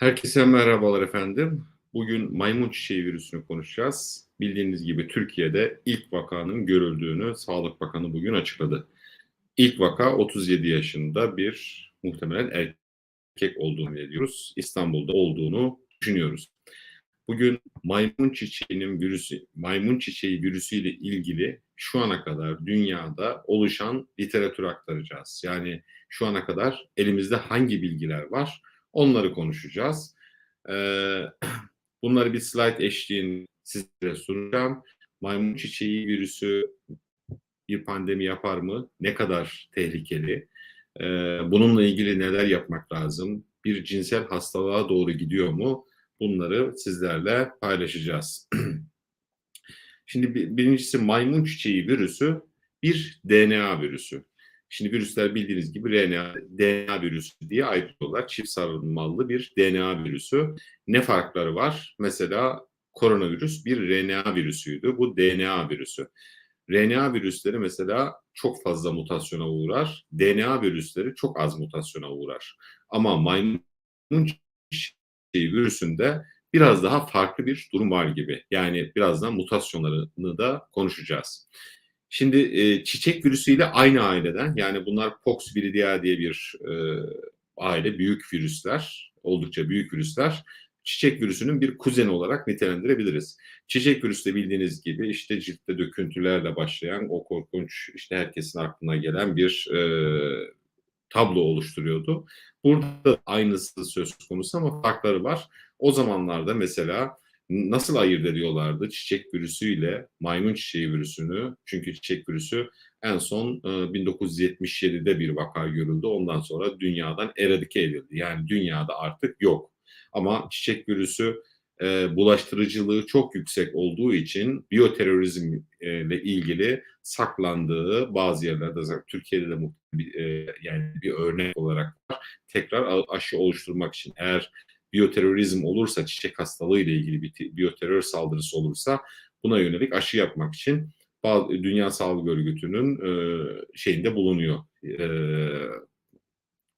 Herkese merhabalar efendim. Bugün maymun çiçeği virüsünü konuşacağız. Bildiğiniz gibi Türkiye'de ilk vakanın görüldüğünü Sağlık Bakanı bugün açıkladı. İlk vaka 37 yaşında bir muhtemelen erkek olduğunu ediyoruz. İstanbul'da olduğunu düşünüyoruz. Bugün maymun çiçeğinin virüsü, maymun çiçeği virüsüyle ilgili şu ana kadar dünyada oluşan literatür aktaracağız. Yani şu ana kadar elimizde hangi bilgiler var? Onları konuşacağız. Bunları bir slide eşliğinde sizlere sunacağım. Maymun çiçeği virüsü bir pandemi yapar mı? Ne kadar tehlikeli? Bununla ilgili neler yapmak lazım? Bir cinsel hastalığa doğru gidiyor mu? Bunları sizlerle paylaşacağız. Şimdi birincisi maymun çiçeği virüsü bir DNA virüsü. Şimdi virüsler bildiğiniz gibi RNA, DNA virüsü diye ayrılıyorlar. Çift sarılmalı bir DNA virüsü. Ne farkları var? Mesela koronavirüs bir RNA virüsüydü. Bu DNA virüsü. RNA virüsleri mesela çok fazla mutasyona uğrar. DNA virüsleri çok az mutasyona uğrar. Ama maymun virüsünde biraz daha farklı bir durum var gibi. Yani birazdan mutasyonlarını da konuşacağız. Şimdi e, çiçek virüsüyle aynı aileden yani bunlar Poxviridae diye bir e, aile büyük virüsler, oldukça büyük virüsler. Çiçek virüsünün bir kuzeni olarak nitelendirebiliriz. Çiçek virüsü de bildiğiniz gibi işte ciltte döküntülerle başlayan o korkunç işte herkesin aklına gelen bir e, tablo oluşturuyordu. Burada aynısı söz konusu ama farkları var. O zamanlarda mesela nasıl ayırt ediyorlardı çiçek virüsüyle maymun çiçeği virüsünü? Çünkü çiçek virüsü en son 1977'de bir vaka görüldü. Ondan sonra dünyadan eradike edildi. Yani dünyada artık yok. Ama çiçek virüsü e, bulaştırıcılığı çok yüksek olduğu için biyoterörizm e, ile ilgili saklandığı bazı yerlerde Türkiye'de de e, yani bir örnek olarak. Tekrar aşı oluşturmak için eğer biyoterörizm olursa, çiçek hastalığı ile ilgili bir biyoterör saldırısı olursa buna yönelik aşı yapmak için Dünya Sağlık Örgütü'nün e, şeyinde bulunuyor. E,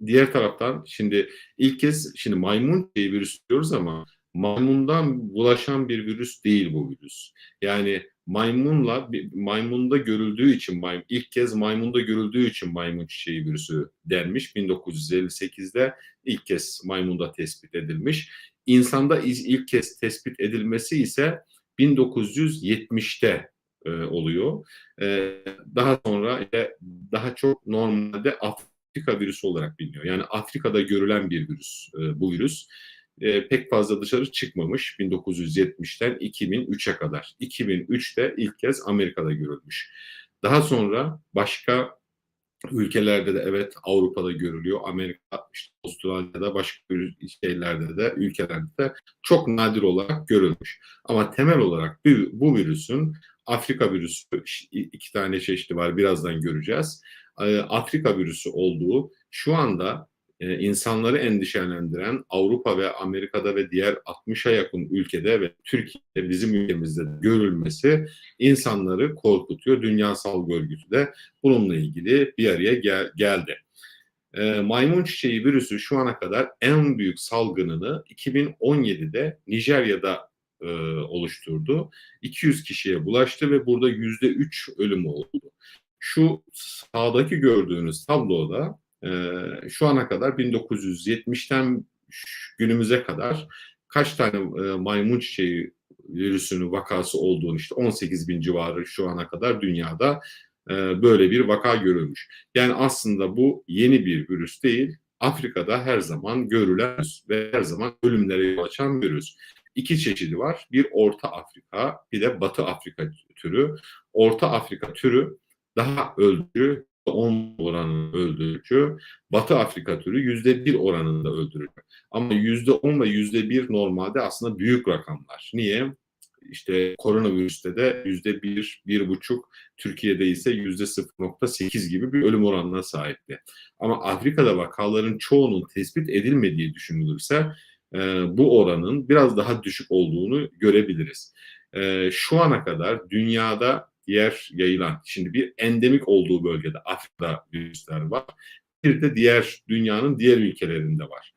diğer taraftan şimdi ilk kez şimdi maymun virüs diyoruz ama maymundan bulaşan bir virüs değil bu virüs. Yani maymunla maymunda görüldüğü için maymun, ilk kez maymunda görüldüğü için maymun çiçeği virüsü denmiş. 1958'de ilk kez maymunda tespit edilmiş. İnsanda ilk kez tespit edilmesi ise 1970'te e, oluyor. E, daha sonra işte daha çok normalde Afrika virüsü olarak biliniyor. Yani Afrika'da görülen bir virüs e, bu virüs e, pek fazla dışarı çıkmamış 1970'ten 2003'e kadar. 2003'te ilk kez Amerika'da görülmüş. Daha sonra başka ülkelerde de evet Avrupa'da görülüyor. Amerika, işte Avustralya'da başka şeylerde de ülkelerde de çok nadir olarak görülmüş. Ama temel olarak bu virüsün Afrika virüsü iki tane çeşidi var birazdan göreceğiz. E, Afrika virüsü olduğu şu anda e, insanları endişelendiren Avrupa ve Amerika'da ve diğer 60'a yakın ülkede ve Türkiye'de bizim ülkemizde görülmesi insanları korkutuyor. Dünya Sağlık Örgütü de bununla ilgili bir araya gel geldi. E, maymun çiçeği virüsü şu ana kadar en büyük salgınını 2017'de Nijerya'da e, oluşturdu. 200 kişiye bulaştı ve burada %3 ölüm oldu. Şu sağdaki gördüğünüz tabloda şu ana kadar 1970'ten günümüze kadar kaç tane e, maymun çiçeği virüsünü vakası olduğunu işte 18 bin civarı şu ana kadar dünyada e, böyle bir vaka görülmüş. Yani aslında bu yeni bir virüs değil. Afrika'da her zaman görülen ve her zaman ölümlere yol açan virüs. İki çeşidi var. Bir Orta Afrika, bir de Batı Afrika türü. Orta Afrika türü daha öldürücü 10 oranında öldürücü. Batı Afrika türü yüzde bir oranında öldürücü. Ama yüzde 10 ve yüzde bir normalde aslında büyük rakamlar. Niye? İşte koronavirüste de yüzde bir, bir buçuk, Türkiye'de ise yüzde 0.8 gibi bir ölüm oranına sahipti. Ama Afrika'da vakaların çoğunun tespit edilmediği düşünülürse e, bu oranın biraz daha düşük olduğunu görebiliriz. E, şu ana kadar dünyada diğer yayılan, şimdi bir endemik olduğu bölgede Afrika'da virüsler var. Bir de diğer dünyanın diğer ülkelerinde var.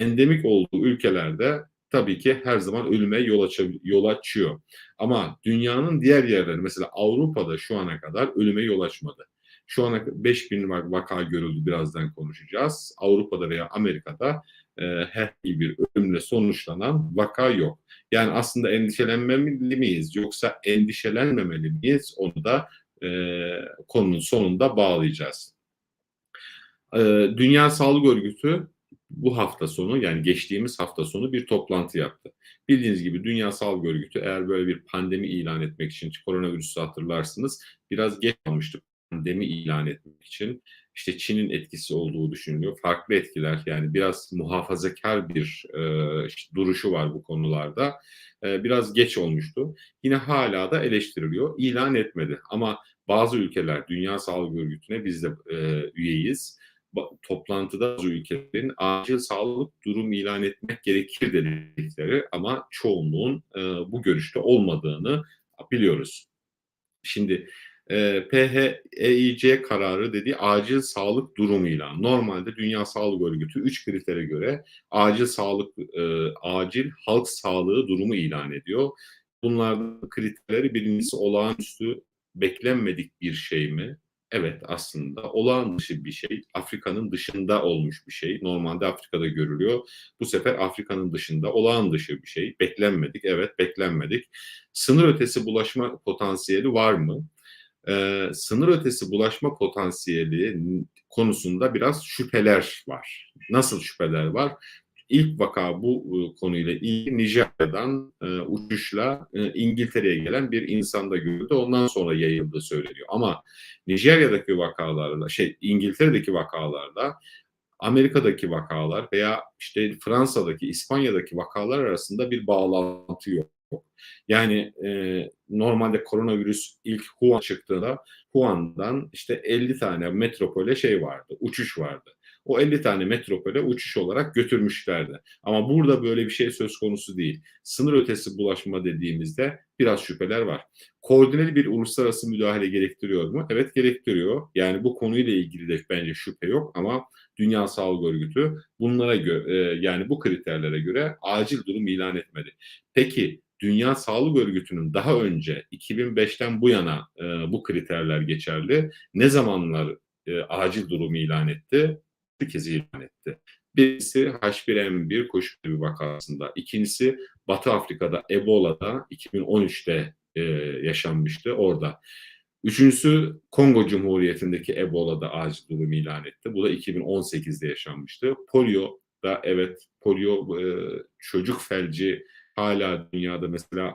endemik olduğu ülkelerde tabii ki her zaman ölüme yol, aç yol açıyor. Ama dünyanın diğer yerleri mesela Avrupa'da şu ana kadar ölüme yol açmadı. Şu ana 5000 vaka görüldü birazdan konuşacağız. Avrupa'da veya Amerika'da e, herhangi bir ölümle sonuçlanan vaka yok. Yani aslında endişelenmemeli miyiz yoksa endişelenmemeli miyiz onu da e, konunun sonunda bağlayacağız. E, Dünya Sağlık Örgütü bu hafta sonu yani geçtiğimiz hafta sonu bir toplantı yaptı. Bildiğiniz gibi Dünya Sağlık Örgütü eğer böyle bir pandemi ilan etmek için koronavirüsü hatırlarsınız biraz geç almıştı pandemi ilan etmek için. İşte Çin'in etkisi olduğu düşünülüyor. Farklı etkiler yani biraz muhafazakar bir e, duruşu var bu konularda. E, biraz geç olmuştu. Yine hala da eleştiriliyor. İlan etmedi ama bazı ülkeler Dünya Sağlık Örgütü'ne biz de e, üyeyiz toplantıda bazı ülkelerin acil sağlık durum ilan etmek gerekir dedikleri ama çoğunluğun e, bu görüşte olmadığını biliyoruz. Şimdi e, PHEIC kararı dediği acil sağlık durumu ilan. Normalde Dünya Sağlık Örgütü 3 kritere göre acil sağlık e, acil halk sağlığı durumu ilan ediyor. Bunlardan kriterleri birincisi olağanüstü beklenmedik bir şey mi? Evet aslında olağan dışı bir şey. Afrika'nın dışında olmuş bir şey. Normalde Afrika'da görülüyor. Bu sefer Afrika'nın dışında olağan dışı bir şey. Beklenmedik. Evet beklenmedik. Sınır ötesi bulaşma potansiyeli var mı? Ee, sınır ötesi bulaşma potansiyeli konusunda biraz şüpheler var. Nasıl şüpheler var? İlk vaka bu e, konuyla ilgili Nijerya'dan e, uçuşla e, İngiltere'ye gelen bir insanda görüldü. Ondan sonra yayıldı söyleniyor. Ama Nijerya'daki vakalarla, şey İngiltere'deki vakalarla Amerika'daki vakalar veya işte Fransa'daki, İspanya'daki vakalar arasında bir bağlantı yok. Yani e, normalde koronavirüs ilk Wuhan çıktığında Wuhan'dan işte 50 tane metropole şey vardı, uçuş vardı o 50 tane metropole uçuş olarak götürmüşlerdi. Ama burada böyle bir şey söz konusu değil. Sınır ötesi bulaşma dediğimizde biraz şüpheler var. Koordineli bir uluslararası müdahale gerektiriyor mu? Evet gerektiriyor. Yani bu konuyla ilgili de bence şüphe yok ama Dünya Sağlık Örgütü bunlara göre yani bu kriterlere göre acil durum ilan etmedi. Peki Dünya Sağlık Örgütü'nün daha önce 2005'ten bu yana e, bu kriterler geçerli. Ne zamanlar e, acil durum ilan etti? bir kez ilan etti. Birisi H1N1 koşu bir vakasında. İkincisi Batı Afrika'da Ebola'da 2013'te e, yaşanmıştı orada. Üçüncüsü Kongo Cumhuriyeti'ndeki Ebola'da acil durum ilan etti. Bu da 2018'de yaşanmıştı. Polio da evet polio e, çocuk felci hala dünyada mesela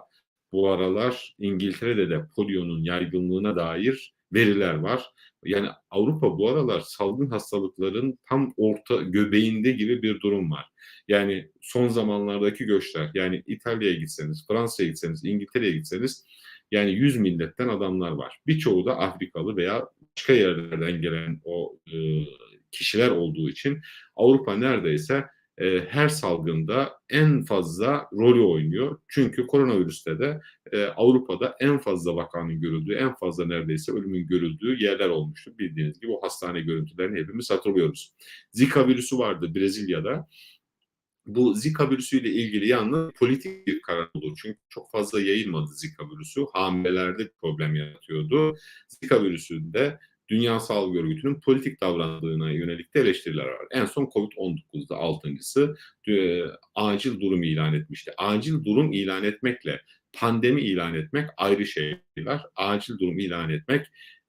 bu aralar İngiltere'de de polionun yaygınlığına dair veriler var. Yani Avrupa bu aralar salgın hastalıkların tam orta göbeğinde gibi bir durum var. Yani son zamanlardaki göçler yani İtalya'ya gitseniz, Fransa'ya gitseniz, İngiltere'ye gitseniz yani 100 milletten adamlar var. Birçoğu da Afrikalı veya başka yerlerden gelen o e, kişiler olduğu için Avrupa neredeyse e, her salgında en fazla rolü oynuyor. Çünkü koronavirüste de e, Avrupa'da en fazla vakanın görüldüğü, en fazla neredeyse ölümün görüldüğü yerler olmuştu. Bildiğiniz gibi o hastane görüntülerini hepimiz hatırlıyoruz. Zika virüsü vardı Brezilya'da. Bu Zika virüsüyle ilgili yalnız politik bir karar oldu. Çünkü çok fazla yayılmadı Zika virüsü. Hamilelerde problem yaratıyordu. Zika virüsünde Dünya Sağlık Örgütü'nün politik davrandığına yönelik de eleştiriler var. En son Covid-19'da altıncısı acil durum ilan etmişti. Acil durum ilan etmekle pandemi ilan etmek ayrı şeyler. Acil durum ilan etmek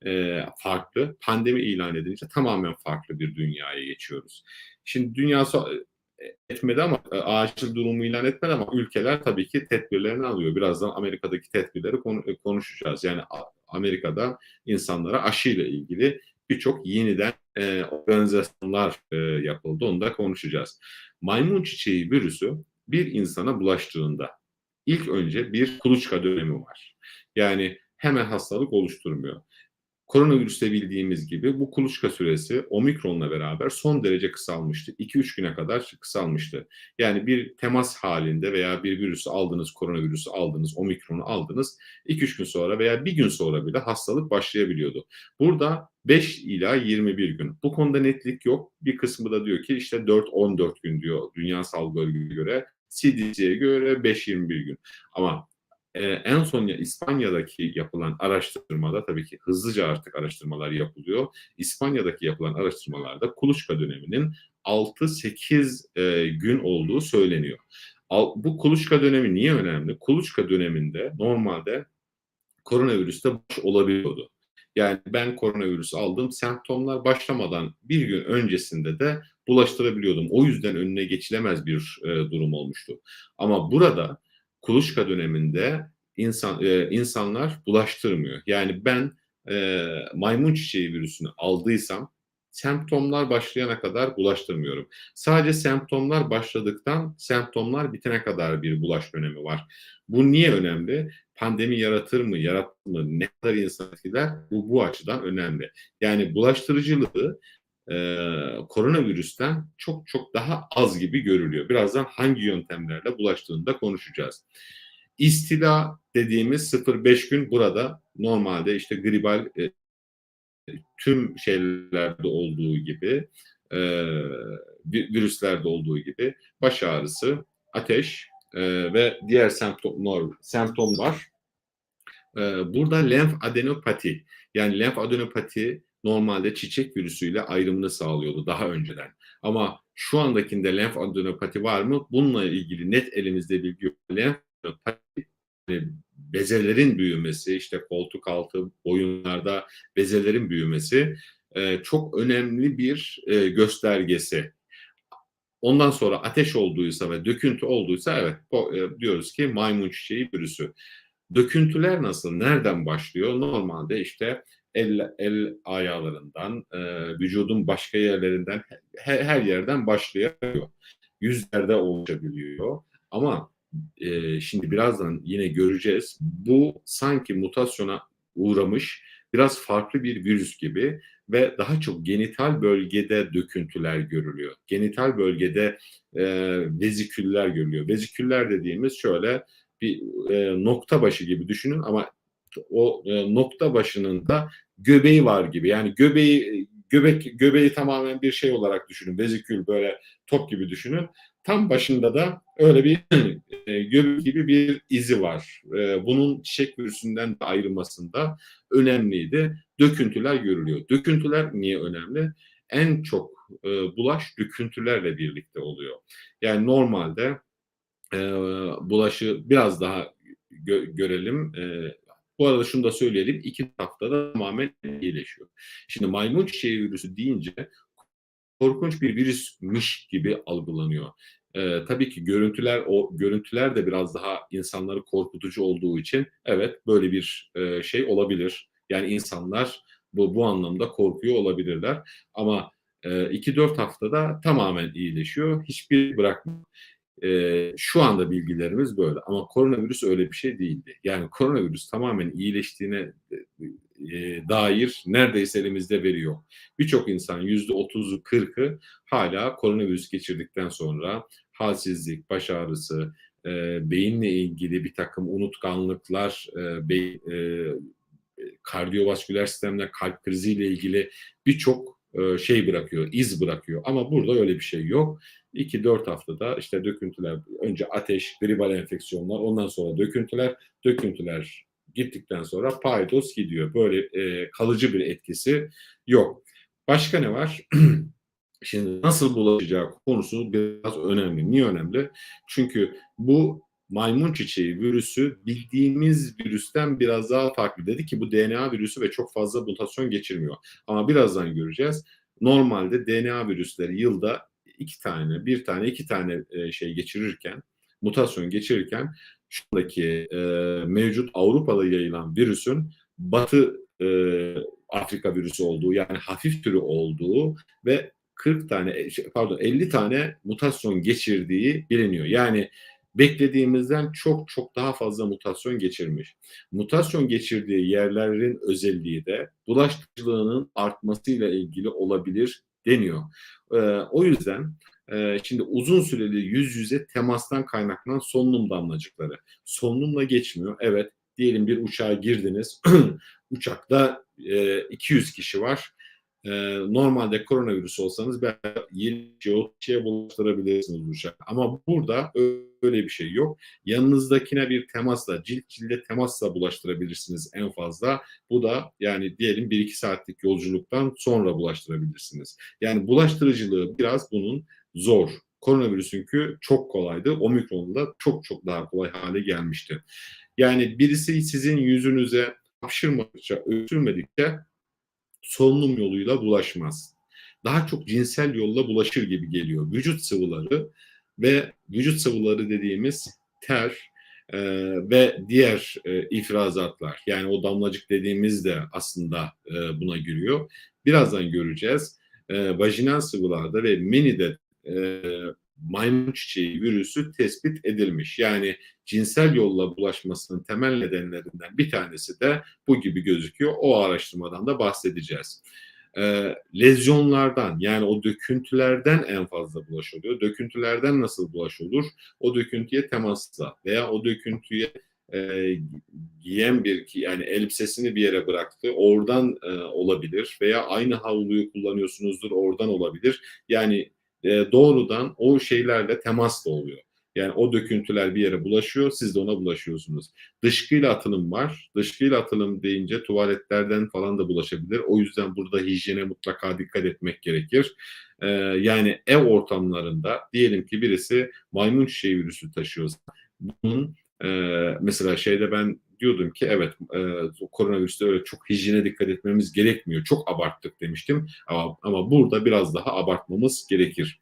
e, farklı. Pandemi ilan edince tamamen farklı bir dünyaya geçiyoruz. Şimdi dünya e, etmedi ama e, acil durumu ilan etmedi ama ülkeler tabii ki tedbirlerini alıyor. Birazdan Amerika'daki tedbirleri e, konuşacağız. Yani Amerika'da insanlara aşıyla ilgili birçok yeniden e, organizasyonlar e, yapıldı. Onu da konuşacağız. Maymun çiçeği virüsü bir insana bulaştığında ilk önce bir kuluçka dönemi var. Yani hemen hastalık oluşturmuyor. Koronavirüste bildiğimiz gibi bu kuluçka süresi omikronla beraber son derece kısalmıştı. 2-3 güne kadar kısalmıştı. Yani bir temas halinde veya bir virüsü aldınız, koronavirüsü aldınız, omikronu aldınız. 2-3 gün sonra veya bir gün sonra bile hastalık başlayabiliyordu. Burada 5 ila 21 gün. Bu konuda netlik yok. Bir kısmı da diyor ki işte 4-14 gün diyor Dünya Sağlık Örgütü'ne göre. CDC'ye göre 5-21 gün. Ama e, en son İspanya'daki yapılan araştırmada tabii ki hızlıca artık araştırmalar yapılıyor. İspanya'daki yapılan araştırmalarda kuluçka döneminin 6-8 e, gün olduğu söyleniyor. Bu kuluçka dönemi niye önemli? Kuluçka döneminde normalde koronavirüste baş olabiliyordu. Yani ben koronavirüs aldım, semptomlar başlamadan bir gün öncesinde de bulaştırabiliyordum. O yüzden önüne geçilemez bir e, durum olmuştu. Ama burada kuluçka döneminde insan e, insanlar bulaştırmıyor. Yani ben e, maymun çiçeği virüsünü aldıysam semptomlar başlayana kadar bulaştırmıyorum. Sadece semptomlar başladıktan semptomlar bitene kadar bir bulaş dönemi var. Bu niye önemli? Pandemi yaratır mı, yaratır mı, ne kadar insan etkiler? Bu bu açıdan önemli. Yani bulaştırıcılığı e, koronavirüsten çok çok daha az gibi görülüyor. Birazdan hangi yöntemlerle bulaştığını da konuşacağız. İstila dediğimiz 0-5 gün burada normalde işte gribal e, tüm şeylerde olduğu gibi e, virüslerde olduğu gibi baş ağrısı, ateş e, ve diğer semptomlar, semptom var. E, burada lenf adenopati yani lenf adenopati normalde çiçek virüsüyle ayrımını sağlıyordu daha önceden. Ama şu andakinde lenf adenopati var mı? Bununla ilgili net elimizde bilgi yok. Lenf adenopati bezelerin büyümesi, işte koltuk altı boyunlarda bezelerin büyümesi e, çok önemli bir e, göstergesi. Ondan sonra ateş olduysa ve döküntü olduysa evet e, diyoruz ki maymun çiçeği virüsü. Döküntüler nasıl? Nereden başlıyor? Normalde işte el, el ayağlarından, e, vücudun başka yerlerinden, her, her yerden başlayabiliyor. Yüzlerde oluşabiliyor. Ama e, şimdi birazdan yine göreceğiz. Bu sanki mutasyona uğramış biraz farklı bir virüs gibi ve daha çok genital bölgede döküntüler görülüyor. Genital bölgede e, veziküller görülüyor. Veziküller dediğimiz şöyle bir e, nokta başı gibi düşünün ama o e, nokta başının da göbeği var gibi. Yani göbeği göbek göbeği tamamen bir şey olarak düşünün. Vezikül böyle top gibi düşünün. Tam başında da öyle bir e, göbek gibi bir izi var. E, bunun çiçek virüsünden de ayrılmasında önemliydi. Döküntüler görülüyor. Döküntüler niye önemli? En çok e, bulaş döküntülerle birlikte oluyor. Yani normalde e, bulaşı biraz daha gö- görelim. E, bu arada şunu da söyleyelim. iki haftada tamamen iyileşiyor. Şimdi maymun çiçeği virüsü deyince korkunç bir virüsmüş gibi algılanıyor. Ee, tabii ki görüntüler o görüntüler de biraz daha insanları korkutucu olduğu için evet böyle bir e, şey olabilir. Yani insanlar bu bu anlamda korkuyor olabilirler. Ama 2-4 e, haftada tamamen iyileşiyor. Hiçbir bırakmıyor. E, şu anda bilgilerimiz böyle ama koronavirüs öyle bir şey değildi. Yani koronavirüs tamamen iyileştiğine e, dair neredeyse elimizde veri yok. Birçok insan yüzde otuzu kırkı hala koronavirüs geçirdikten sonra halsizlik, baş ağrısı, e, beyinle ilgili bir takım unutkanlıklar, e, be, e, kardiyovasküler sistemle kalp kriziyle ilgili birçok şey bırakıyor, iz bırakıyor. Ama burada öyle bir şey yok. 2-4 haftada işte döküntüler, önce ateş, gribal enfeksiyonlar, ondan sonra döküntüler, döküntüler gittikten sonra paydos gidiyor. Böyle e, kalıcı bir etkisi yok. Başka ne var? Şimdi nasıl bulaşacağı konusu biraz önemli. Niye önemli? Çünkü bu maymun çiçeği virüsü bildiğimiz virüsten biraz daha farklı. Dedi ki bu DNA virüsü ve çok fazla mutasyon geçirmiyor. Ama birazdan göreceğiz. Normalde DNA virüsleri yılda iki tane, bir tane, iki tane e, şey geçirirken, mutasyon geçirirken şuradaki e, mevcut Avrupa'da yayılan virüsün Batı e, Afrika virüsü olduğu yani hafif türü olduğu ve 40 tane şey, pardon 50 tane mutasyon geçirdiği biliniyor. Yani beklediğimizden çok çok daha fazla mutasyon geçirmiş. Mutasyon geçirdiği yerlerin özelliği de bulaşıcılığının artmasıyla ilgili olabilir deniyor. Ee, o yüzden e, şimdi uzun süreli yüz yüze temastan kaynaklanan solunum damlacıkları. Solunumla geçmiyor. Evet diyelim bir uçağa girdiniz. Uçakta e, 200 kişi var e, normalde koronavirüs olsanız belki 20 kişiye bulaştırabilirsiniz uçak. Ama burada öyle bir şey yok. Yanınızdakine bir temasla, cilt cilde temasla bulaştırabilirsiniz en fazla. Bu da yani diyelim 1-2 saatlik yolculuktan sonra bulaştırabilirsiniz. Yani bulaştırıcılığı biraz bunun zor. Koronavirüsünkü çok kolaydı. Omikron'da çok çok daha kolay hale gelmişti. Yani birisi sizin yüzünüze hapşırmadıkça, öksürmedikçe solunum yoluyla bulaşmaz. Daha çok cinsel yolla bulaşır gibi geliyor. Vücut sıvıları ve vücut sıvıları dediğimiz ter e, ve diğer e, ifrazatlar yani o damlacık dediğimiz de aslında e, buna giriyor. Birazdan göreceğiz. E, vajinal sıvılarda ve menide e, maymun çiçeği virüsü tespit edilmiş. Yani cinsel yolla bulaşmasının temel nedenlerinden bir tanesi de bu gibi gözüküyor. O araştırmadan da bahsedeceğiz. Ee, lezyonlardan yani o döküntülerden en fazla bulaş oluyor. Döküntülerden nasıl bulaş olur? O döküntüye temasla veya o döküntüye e, giyen bir yani elbisesini bir yere bıraktı oradan e, olabilir veya aynı havluyu kullanıyorsunuzdur oradan olabilir. Yani e, doğrudan o şeylerle temas da oluyor. Yani o döküntüler bir yere bulaşıyor, siz de ona bulaşıyorsunuz. Dışkıyla atılım var. Dışkıyla atılım deyince tuvaletlerden falan da bulaşabilir. O yüzden burada hijyene mutlaka dikkat etmek gerekir. Ee, yani ev ortamlarında diyelim ki birisi maymun çiçeği virüsü taşıyorsa bunun e, mesela şeyde ben diyordum ki evet e, koronavirüste öyle çok hijyene dikkat etmemiz gerekmiyor. Çok abarttık demiştim ama, ama burada biraz daha abartmamız gerekir.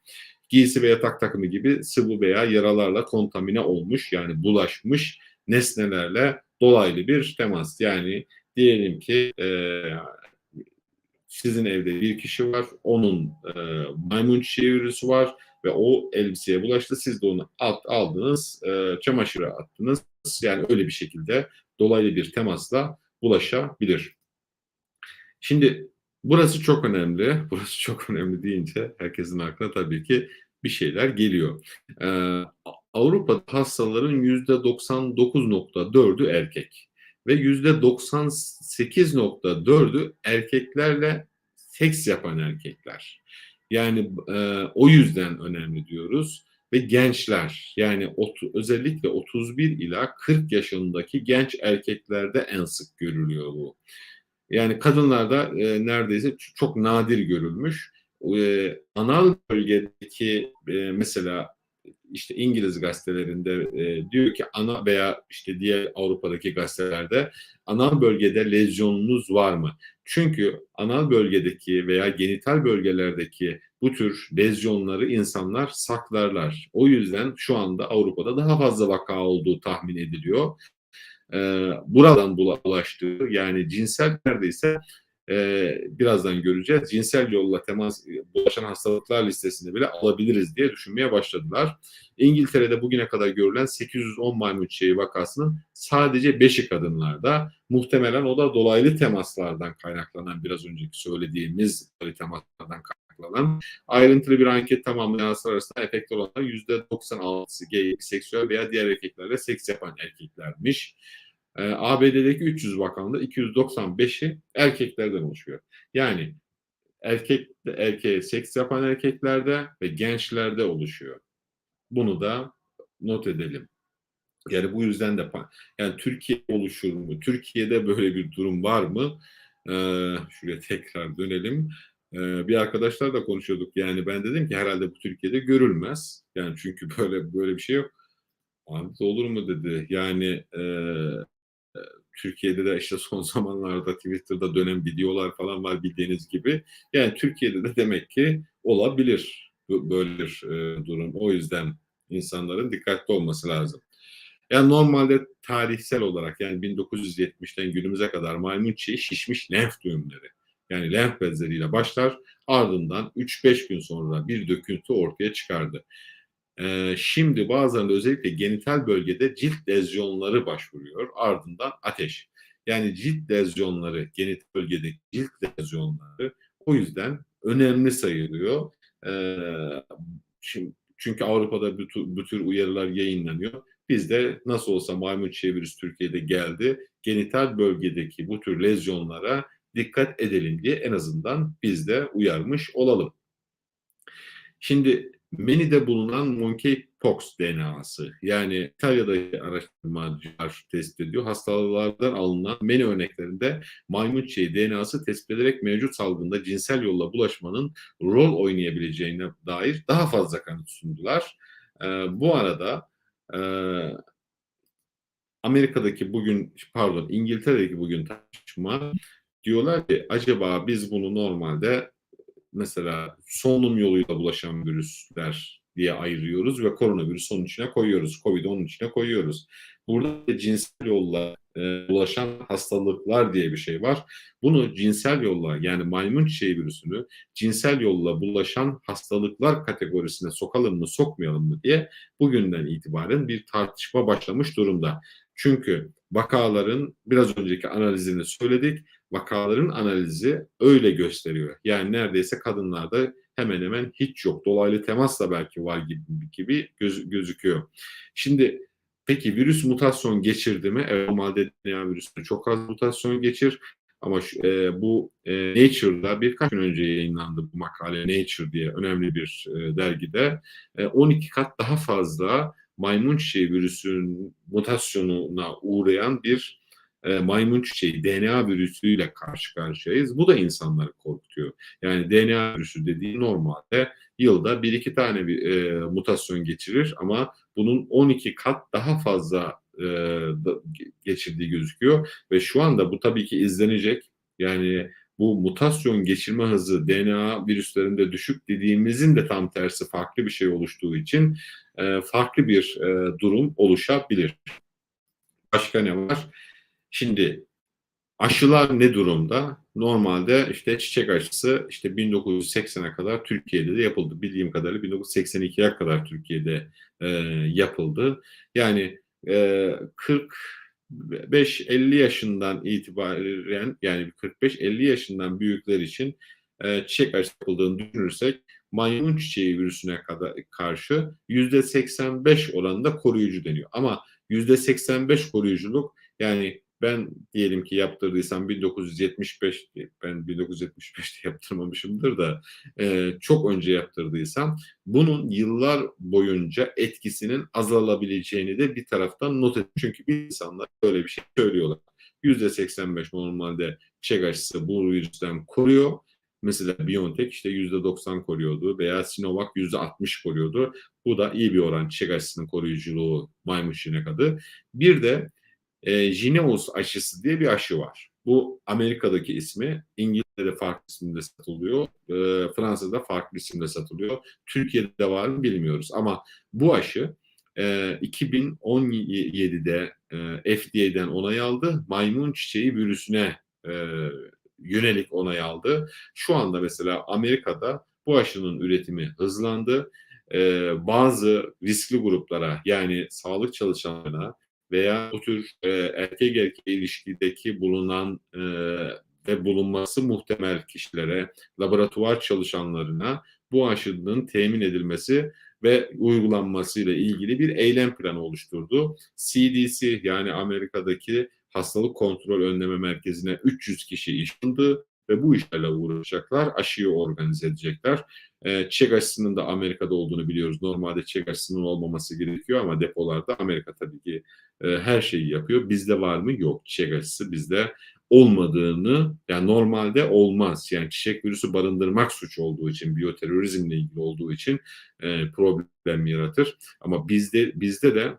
Giysi ve yatak takımı gibi sıvı veya yaralarla kontamine olmuş yani bulaşmış nesnelerle dolaylı bir temas. Yani diyelim ki e, sizin evde bir kişi var, onun e, maymun çiçeği virüsü var ve o elbiseye bulaştı. Siz de onu alt, aldınız, e, çamaşıra attınız. Yani öyle bir şekilde dolaylı bir temasla bulaşabilir. Şimdi burası çok önemli. Burası çok önemli deyince herkesin aklına tabii ki bir şeyler geliyor. Ee, Avrupa'da hastaların %99.4'ü erkek ve %98.4'ü erkeklerle seks yapan erkekler. Yani e, o yüzden önemli diyoruz ve gençler yani ot, özellikle 31 ila 40 yaşındaki genç erkeklerde en sık görülüyor bu. Yani kadınlarda e, neredeyse çok nadir görülmüş. E, anal bölgedeki e, mesela işte İngiliz gazetelerinde e, diyor ki ana veya işte diğer Avrupa'daki gazetelerde anal bölgede lezyonunuz var mı? Çünkü anal bölgedeki veya genital bölgelerdeki bu tür lezyonları insanlar saklarlar. O yüzden şu anda Avrupa'da daha fazla vaka olduğu tahmin ediliyor. Ee, buradan bulaştığı yani cinsel neredeyse e, birazdan göreceğiz. Cinsel yolla temas bulaşan hastalıklar listesinde bile alabiliriz diye düşünmeye başladılar. İngiltere'de bugüne kadar görülen 810 maymun çiçeği vakasının sadece 5'i kadınlarda. Muhtemelen o da dolaylı temaslardan kaynaklanan biraz önceki söylediğimiz temaslardan kaynaklanan ayrıntılı bir anket tamamlayan arasında efekti olanlar %96'sı gay, seksüel veya diğer erkeklerle seks yapan erkeklermiş. E, ABD'deki 300 vakanda 295'i erkeklerden oluşuyor. Yani erkek erkeğe seks yapan erkeklerde ve gençlerde oluşuyor. Bunu da not edelim. Yani bu yüzden de yani Türkiye oluşur mu? Türkiye'de böyle bir durum var mı? Ee, şuraya tekrar dönelim. Ee, bir arkadaşlar da konuşuyorduk. Yani ben dedim ki herhalde bu Türkiye'de görülmez. Yani çünkü böyle böyle bir şey yok. Ahmet olur mu dedi. Yani e, Türkiye'de de işte son zamanlarda Twitter'da dönen videolar falan var bildiğiniz gibi. Yani Türkiye'de de demek ki olabilir böyle bir e, durum. O yüzden insanların dikkatli olması lazım. Yani normalde tarihsel olarak yani 1970'ten günümüze kadar maymun çiğ şişmiş lenf düğümleri yani lenf bezleriyle başlar ardından 3-5 gün sonra bir döküntü ortaya çıkardı. Eee, şimdi bazılarında özellikle genital bölgede cilt lezyonları başvuruyor. Ardından ateş. Yani cilt lezyonları, genital bölgedeki cilt lezyonları o yüzden önemli sayılıyor. Eee, şimdi çünkü Avrupa'da bu tür, bu tür uyarılar yayınlanıyor. Bizde nasıl olsa maymun çiçeği virüsü Türkiye'de geldi. Genital bölgedeki bu tür lezyonlara dikkat edelim diye en azından biz de uyarmış olalım. Şimdi Meni'de bulunan monkeypox DNA'sı yani İtalya'daki araştırmacılar tespit ediyor. Hastalardan alınan Meni örneklerinde maymun çiçeği DNA'sı tespit ederek mevcut salgında cinsel yolla bulaşmanın rol oynayabileceğine dair daha fazla kanıt sundular. Ee, bu arada e, Amerika'daki bugün pardon İngiltere'deki bugün tartışma diyorlar ki acaba biz bunu normalde mesela solunum yoluyla bulaşan virüsler diye ayırıyoruz ve koronavirüs onun içine koyuyoruz. Covid onun içine koyuyoruz. Burada cinsel yolla e, bulaşan hastalıklar diye bir şey var. Bunu cinsel yolla yani maymun çiçeği virüsünü cinsel yolla bulaşan hastalıklar kategorisine sokalım mı sokmayalım mı diye bugünden itibaren bir tartışma başlamış durumda. Çünkü vakaların biraz önceki analizini söyledik. Vakaların analizi öyle gösteriyor. Yani neredeyse kadınlarda hemen hemen hiç yok. Dolaylı temasla belki var gibi, gibi göz, gözüküyor. Şimdi peki virüs mutasyon geçirdi mi? Evet, normalde DNA virüsü çok az mutasyon geçir. Ama şu, e, bu e, Nature'da birkaç gün önce yayınlandı bu makale Nature diye önemli bir e, dergide. E, 12 kat daha fazla maymun çiçeği virüsünün mutasyonuna uğrayan bir e, maymun çiçeği DNA virüsüyle karşı karşıyayız. Bu da insanları korkutuyor. Yani DNA virüsü dediği normalde yılda bir iki tane bir e, mutasyon geçirir ama bunun 12 kat daha fazla e, geçirdiği gözüküyor ve şu anda bu tabii ki izlenecek. Yani bu mutasyon geçirme hızı DNA virüslerinde düşük dediğimizin de tam tersi farklı bir şey oluştuğu için e, farklı bir e, durum oluşabilir. Başka ne var? Şimdi aşılar ne durumda? Normalde işte çiçek aşısı işte 1980'e kadar Türkiye'de de yapıldı. Bildiğim kadarıyla 1982'ye kadar Türkiye'de e, yapıldı. Yani e, 40 5-50 yaşından itibaren yani 45-50 yaşından büyükler için e, çiçek aşısı yapıldığını düşünürsek maymun çiçeği virüsüne kadar karşı %85 oranında koruyucu deniyor. Ama %85 koruyuculuk yani ben diyelim ki yaptırdıysam 1975 ben 1975'te yaptırmamışımdır da e, çok önce yaptırdıysam bunun yıllar boyunca etkisinin azalabileceğini de bir taraftan not et. Çünkü bir insanlar böyle bir şey söylüyorlar. %85 normalde çek aşısı bu virüsten koruyor. Mesela BioNTech işte %90 koruyordu veya Sinovac %60 koruyordu. Bu da iyi bir oran çek aşısının koruyuculuğu maymun şinek adı. Bir de e, Jineos aşısı diye bir aşı var. Bu Amerika'daki ismi, İngiltere'de farklı isimde satılıyor, e, Fransa'da farklı isimde satılıyor. Türkiye'de var mı bilmiyoruz ama bu aşı e, 2017'de e, FDA'den onay aldı. Maymun çiçeği virüsüne e, yönelik onay aldı. Şu anda mesela Amerika'da bu aşının üretimi hızlandı. E, bazı riskli gruplara yani sağlık çalışanlarına veya bu tür e, erkek erkek ilişkideki bulunan e, ve bulunması muhtemel kişilere, laboratuvar çalışanlarına bu aşının temin edilmesi ve uygulanması ile ilgili bir eylem planı oluşturdu. CDC yani Amerika'daki Hastalık Kontrol Önleme Merkezi'ne 300 kişi işlendi ve bu işlerle uğraşacaklar. Aşıyı organize edecekler. E, çiçek aşısının da Amerika'da olduğunu biliyoruz. Normalde çiçek aşısının olmaması gerekiyor ama depolarda Amerika tabii ki e, her şeyi yapıyor. Bizde var mı? Yok. Çiçek aşısı bizde olmadığını yani normalde olmaz. Yani çiçek virüsü barındırmak suç olduğu için, biyoterörizmle ilgili olduğu için e, problem yaratır. Ama bizde bizde de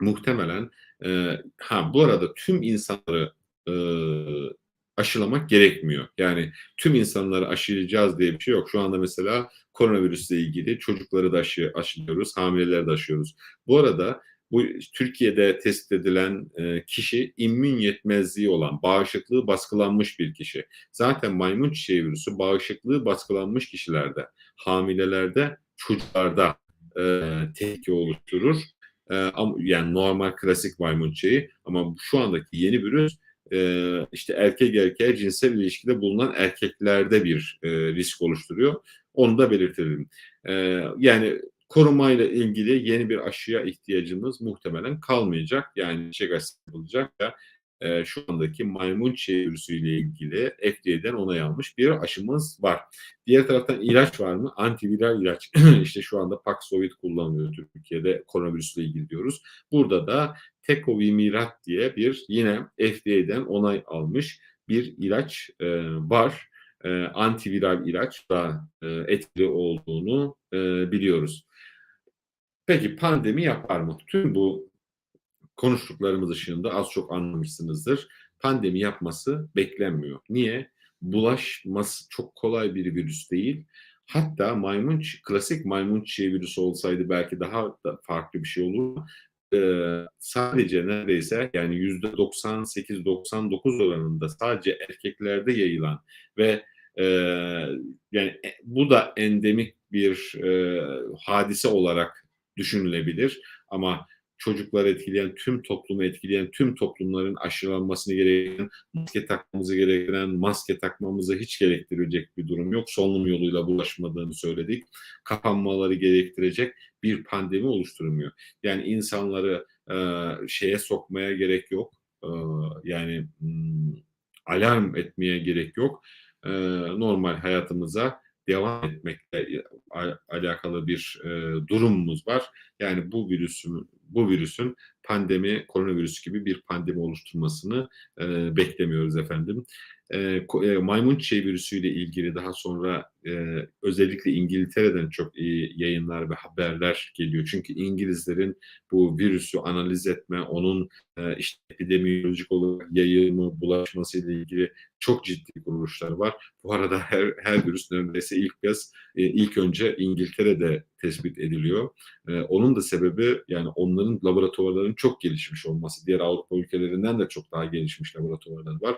muhtemelen e, ha bu arada tüm insanları e, aşılamak gerekmiyor. Yani tüm insanları aşılayacağız diye bir şey yok. Şu anda mesela koronavirüsle ilgili çocukları da aşı, aşılıyoruz, hamileleri de aşıyoruz. Bu arada bu Türkiye'de tespit edilen e, kişi immün yetmezliği olan, bağışıklığı baskılanmış bir kişi. Zaten maymun çiçeği virüsü bağışıklığı baskılanmış kişilerde, hamilelerde, çocuklarda eee, tehlike oluşturur. Eee, am yani normal klasik maymun çiçeği ama şu andaki yeni virüs, eee, işte erkek erkeğe cinsel ilişkide bulunan erkeklerde bir, eee, risk oluşturuyor. Onu da belirtelim. Eee, yani korumayla ilgili yeni bir aşıya ihtiyacımız muhtemelen kalmayacak. Yani aşısı yapılacak da, eee, şu andaki maymun çiçeği virüsüyle ilgili FDA'den onay almış bir aşımız var. Diğer taraftan ilaç var mı? Antiviral ilaç. İşte şu anda Paxlovid kullanılıyor Türkiye'de koronavirüsle ilgili diyoruz. Burada da Tecovirimat diye bir yine FDA'den onay almış bir ilaç, eee, var. Eee, antiviral ilaç da, eee, etkili olduğunu, eee, biliyoruz. Peki pandemi yapar mı? Tüm bu konuştuklarımız ışığında az çok anlamışsınızdır. Pandemi yapması beklenmiyor. Niye? Bulaşması çok kolay bir virüs değil. Hatta maymun klasik maymun çiçeği virüsü olsaydı belki daha da farklı bir şey olurdu. Eee, sadece neredeyse yani %98-99 oranında sadece erkeklerde yayılan ve, eee, yani, e bu da endemik bir, eee, hadise olarak düşünülebilir. Ama çocukları etkileyen, tüm toplumu etkileyen, tüm toplumların aşılanmasını gerektiren, maske takmamızı gerektiren, maske takmamızı hiç gerektirecek bir durum yok. Solunum yoluyla bulaşmadığını söyledik. Kapanmaları gerektirecek bir pandemi oluşturmuyor. Yani insanları, eee, şeye sokmaya gerek yok. Eee, yani, ımm, alarm etmeye gerek yok. Eee, normal hayatımıza devam etmekle a alakalı bir, eee, durumumuz var. Yani bu virüsün bu virüsün pandemi, koronavirüs gibi bir pandemi oluşturmasını, eee, beklemiyoruz efendim. Ko eee, maymun çiçeği virüsüyle ilgili daha sonra, eee, özellikle İngiltere'den çok, iii, yayınlar ve haberler geliyor. Çünkü İngilizlerin bu virüsü analiz etme, onun, eee, işte epidemiyolojik olarak yayılımı, bulaşmasıyla ilgili çok ciddi kuruluşları var. Bu arada her her virüs neredeyse ilk kez, eee, ilk önce İngiltere'de tespit ediliyor. Eee, onun da sebebi yani onların laboratuvarlarının çok gelişmiş olması. Diğer Avrupa ülkelerinden de çok daha gelişmiş laboratuvarları var.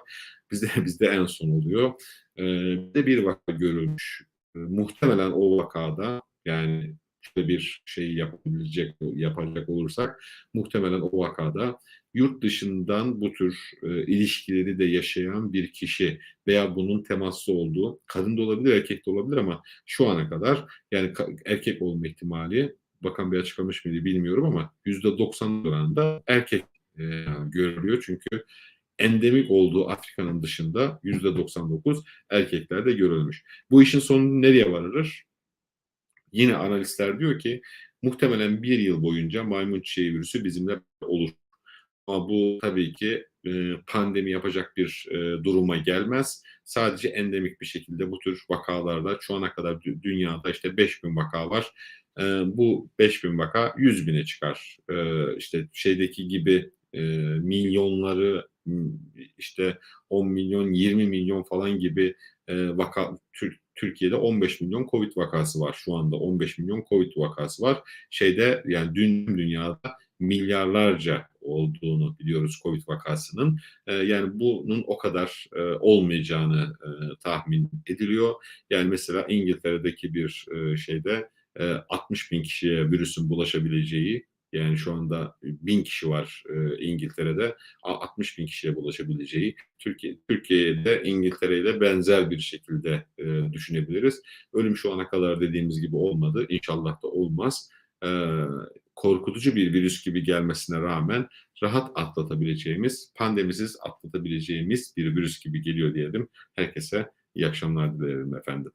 Bizde bizde en son oluyor. De bir vaka görülmüş. Muhtemelen o vakada yani şöyle bir şey yapabilecek yapacak olursak muhtemelen o vakada yurt dışından bu tür, eee, ilişkileri de yaşayan bir kişi veya bunun temaslı olduğu, kadın da olabilir, erkek de olabilir ama şu ana kadar yani erkek olma ihtimali, bakan bir açıklamış mıydı bilmiyorum ama %90 oranında erkek, eee, görülüyor. Çünkü endemik olduğu Afrika'nın dışında %99 erkeklerde görülmüş. Bu işin sonu nereye varır? Yine analistler diyor ki muhtemelen 1 yıl boyunca maymun çiçeği virüsü bizimle olur. Ama bu tabii ki, eee, pandemi yapacak bir, eee, duruma gelmez. Sadece endemik bir şekilde bu tür vakalarda şu ana kadar dü dünyada işte 5.000 vaka var. Eee, bu 5.000 vaka 100.000'e çıkar. Eee, işte şeydeki gibi, eee, milyonları, işte 10 milyon, 20 milyon falan gibi, eee, vaka Tür Türkiye'de 15 milyon COVID vakası var şu anda. 15 milyon COVID vakası var. Şeyde yani tüm dünyada milyarlarca olduğunu biliyoruz COVID vakasının. Eee, yani bunun o kadar, eee, olmayacağını, eee, tahmin ediliyor. Yani mesela İngiltere'deki bir, eee, şeyde, eee, 60.000 kişiye virüsün bulaşabileceği, yani şu anda 1.000 kişi var, eee, İngiltere'de. A 60.000 kişiye bulaşabileceği, Türkiye Türkiye'de İngiltere'yle benzer bir şekilde, eee, düşünebiliriz. Ölüm şu ana kadar dediğimiz gibi olmadı. İnşallah da olmaz. Eee, korkutucu bir virüs gibi gelmesine rağmen rahat atlatabileceğimiz, pandemisiz atlatabileceğimiz bir virüs gibi geliyor diyelim. Herkese iyi akşamlar dilerim efendim.